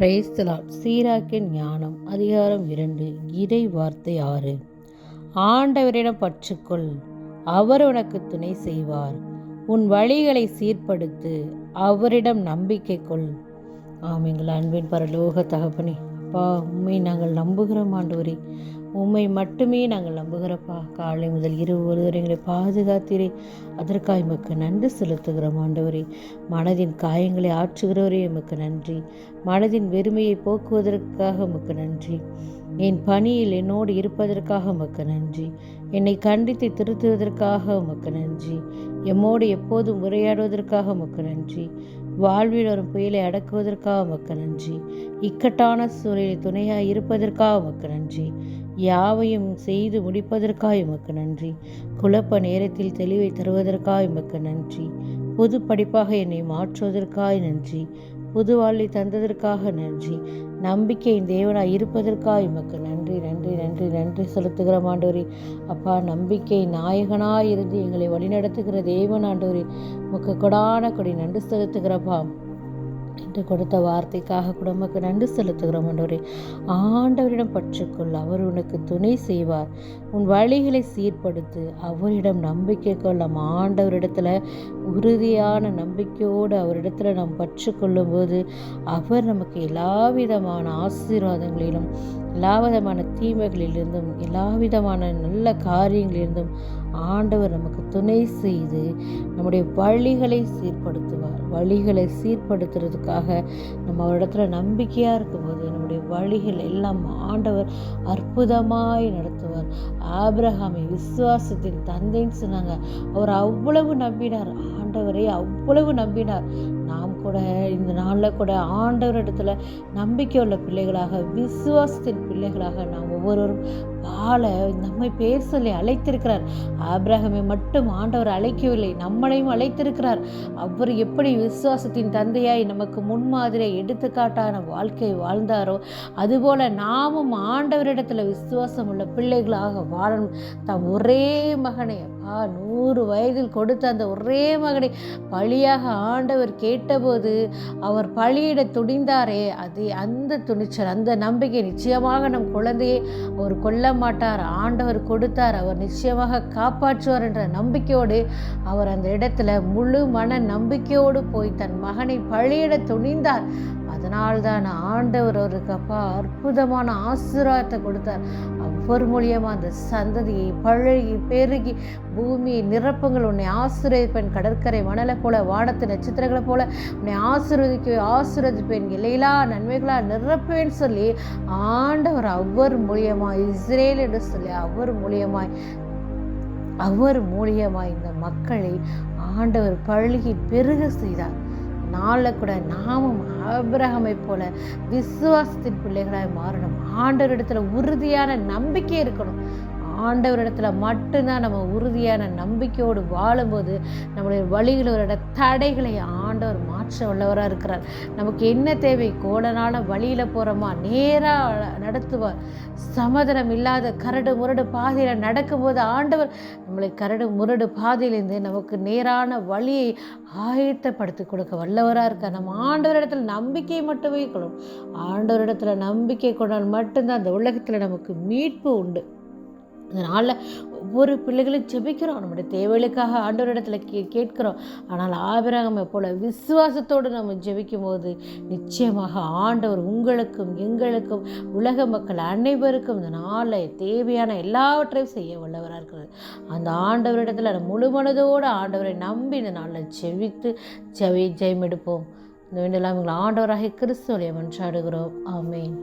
பிரைஸ்தலால் சீராக்கின் ஞானம் அதிகாரம் இரண்டு இறை வார்த்தை ஆறு. ஆண்டவரிடம் பற்றுக்கொள் அவர் உனக்கு துணை செய்வார். உன் வழிகளை சீர்படுத்து அவரிடம் நம்பிக்கை கொள். ஆமைங்கள் அன்பின் பரலோக தகப்பனே அப்பா உண்மை நாங்கள் நம்புகிறோம் ஆண்டவரே. உண்மை மட்டுமே நாங்கள் நம்புகிறப்பா காலை முதல் இரவு ஒருவர் எங்களை பாதுகாத்தீரே. அதற்காக எமக்கு நன்றி செலுத்துகிறோம் ஆண்டவரே. மனதின் காயங்களை ஆற்றுகிறவரே எமக்கு நன்றி. மனதின் வெறுமையை போக்குவதற்காக எமக்கு நன்றி. என் பணியில் என்னோடு இருப்பதற்காக உமக்கு நன்றி. என்னை கண்டித்து திருத்துவதற்காக உமக்கு நன்றி. எம்மோடு எப்போதும் உரையாடுவதற்காக உமக்கு நன்றி. வாழ்வில் வரும் புயலை அடக்குவதற்காக உமக்கு நன்றி. இக்கட்டான சூழலில் துணையாக இருப்பதற்காக உமக்கு நன்றி. யாவையும் செய்து முடிப்பதற்காக உமக்கு நன்றி. குழப்ப நேரத்தில் தெளிவை தருவதற்காக உமக்கு நன்றி. புது படிப்பாக என்னை மாற்றுவதற்காக நன்றி. புது வாழ்வை தந்ததற்காக நன்றி. நம்பிக்கையின் தேவனாய் இருப்பதற்காக உமக்கு நன்றி நன்றி நன்றி நன்றி செலுத்துகிற ஆண்டவரே. அப்பா நம்பிக்கை நாயகனாய் இருந்து எங்களை வழிநடத்துகிற தேவன் ஆண்டவரே. உமக்கு கொடான கொடி நன்றி செலுத்துகிறப்பா என்று கொடுத்த வார்த்தைக்காக கூட நன்றி செலுத்துகிறோம் என்றே ஆண்டவரிடம் பற்றுக்கொள் அவர் உனக்கு துணை செய்வார். உன் வழிகளை சீர்படுத்து அவரிடம் நம்பிக்கை கொள் நம் உறுதியான நம்பிக்கையோடு அவரிடத்தில் நாம் பற்றுக்கொள்ளும் போது அவர் நமக்கு எல்லா விதமான ஆசீர்வாதங்களிலும் எல்லா விதமான தீமைகளிலிருந்தும் எல்லா விதமான நல்ல காரியங்களிலிருந்தும் ஆண்டவர் நமக்கு துணை செய்து நம்முடைய வழிகளை சீர்படுத்துவார். வழிகளை சீர்படுத்துறதுக்காக நம்ம இடத்துல நம்பிக்கையாக இருக்கும்போது நம்முடைய வழிகள் எல்லாம் ஆண்டவர் அற்புதமாய் நடத்துவார். ஆபிரஹாமை விசுவாசத்தின் தந்தைன்னு சொன்னாங்க. அவர் அவ்வளவு நம்பினார். ஆண்டவரை அவ்வளவு நம்பினார். நாம் கூட இந்த நாளில் கூட ஆண்டவர் இடத்துல நம்பிக்கை உள்ள பிள்ளைகளாக விசுவாசத்தின் பிள்ளைகளாக நாம் ஒவ்வொருவரும் ஆளை நம்மை பேர் சொல்லி அழைத்திருக்கிறார். ஆபிரகமை மட்டும் ஆண்டவர் அழைக்கவில்லை நம்மளையும் அழைத்திருக்கிறார். அவர் எப்படி விசுவாசத்தின் தந்தையாய் நமக்கு முன்மாதிரியை எடுத்துக்காட்டான வாழ்க்கை வாழ்ந்தாரோ அதுபோல நாமும் ஆண்டவரிடத்துல விசுவாசம் உள்ள பிள்ளைகளாக வாழணும். தம் ஒரே மகனை அப்பா நூறு வயதில் கொடுத்த அந்த ஒரே மகனை பழியாக ஆண்டவர் கேட்டபோது அவர் பழியிட துணிந்தாரே அது அந்த துணிச்சல் அந்த நம்பிக்கை நிச்சயமாக நம் குழந்தையை அவர் கொல்ல மாட்டார் ஆண்டவர் கொடுத்தார். அவர் நிச்சயமாக காப்பாற்றுவார் என்ற நம்பிக்கையோடு அவர் அந்த இடத்துல முழு மன நம்பிக்கையோடு போய் தன் மகனை பழியிட துணிந்தார். அதனால்தான் ஆண்டவர் அவருக்கு அப்பா அற்புதமான ஆசீர்வாதத்தை கொடுத்தார். அவர் மூலியமாக அந்த சந்ததியை பழகி பெருகி பூமியை நிரப்புங்கள். உன்னை ஆசீர்வதிப்பேன். கடற்கரை மணலை போல வானத்து நட்சத்திரங்களை போல உன்னை ஆசீர்வதிக்க ஆசீர்வதிப்பேன். இலையிலா நன்மைகளாக நிரப்புவேன் சொல்லி ஆண்டவர் அவர் மூலியமாக இஸ்ரேல் என்று சொல்லி அவர் மூலியமாய் அவர் மூலியமாய் இந்த மக்களை ஆண்டவர் பழகி பெருக செய்தார். நாளில் கூட நாமும் ஆபிரகமை போல விசுவாசத்தின் பிள்ளைகளாய் மாறணும். ஆண்டவரிடத்துல உறுதியான நம்பிக்கை இருக்கணும். ஆண்டவரிடத்தில் மட்டும்தான் நம்ம உறுதியான நம்பிக்கையோடு வாழும்போது நம்மளுடைய வழிகளோட தடைகளை ஆண்டவர் மாற்ற உள்ளவராக இருக்கிறார். நமக்கு என்ன தேவை? கோடனான வழியில் போகிறோமா நேராக நடத்துவார் சமதனம் இல்லாத கரடு முரடு பாதையில் நடக்கும்போது ஆண்டவர் நம்மளை கரடு முரடு பாதையிலேருந்து நமக்கு நேரான வழியை ஆயத்தப்படுத்தி கொடுக்க வல்லவராக இருக்கார். நம்ம ஆண்டவரிடத்தில் நம்பிக்கை மட்டுமே வைக்கணும் ஆண்டவரிடத்தில் நம்பிக்கை கொண்டால் மட்டும்தான் அந்த உலகத்தில் நமக்கு மீட்பு உண்டு. அதனால் ஒவ்வொரு பிள்ளைகளும் ஜெபிக்கிறோம். நம்முடைய தேவைகளுக்காக ஆண்டவரிடத்தில் கே கேட்கிறோம். ஆனால் ஆபிரகமை போல் விசுவாசத்தோடு நம்ம ஜெபிக்கும் போது நிச்சயமாக ஆண்டவர் உங்களுக்கும் எங்களுக்கும் உலக மக்கள் அனைவருக்கும் இந்த நாளை தேவையான எல்லாவற்றையும் செய்ய வல்லவராக இருக்கிறது அந்த ஆண்டவரிடத்தில் முழு மனதோடு ஆண்டவரை நம்பி இந்த நாளில் ஜெபித்து ஜெவி ஜெயம் எடுப்போம் இந்த வேண்டெல்லாம் எங்களை ஆண்டவராக கிறிஸ்துவலை மன்றாடுகிறோம். ஆமேன்.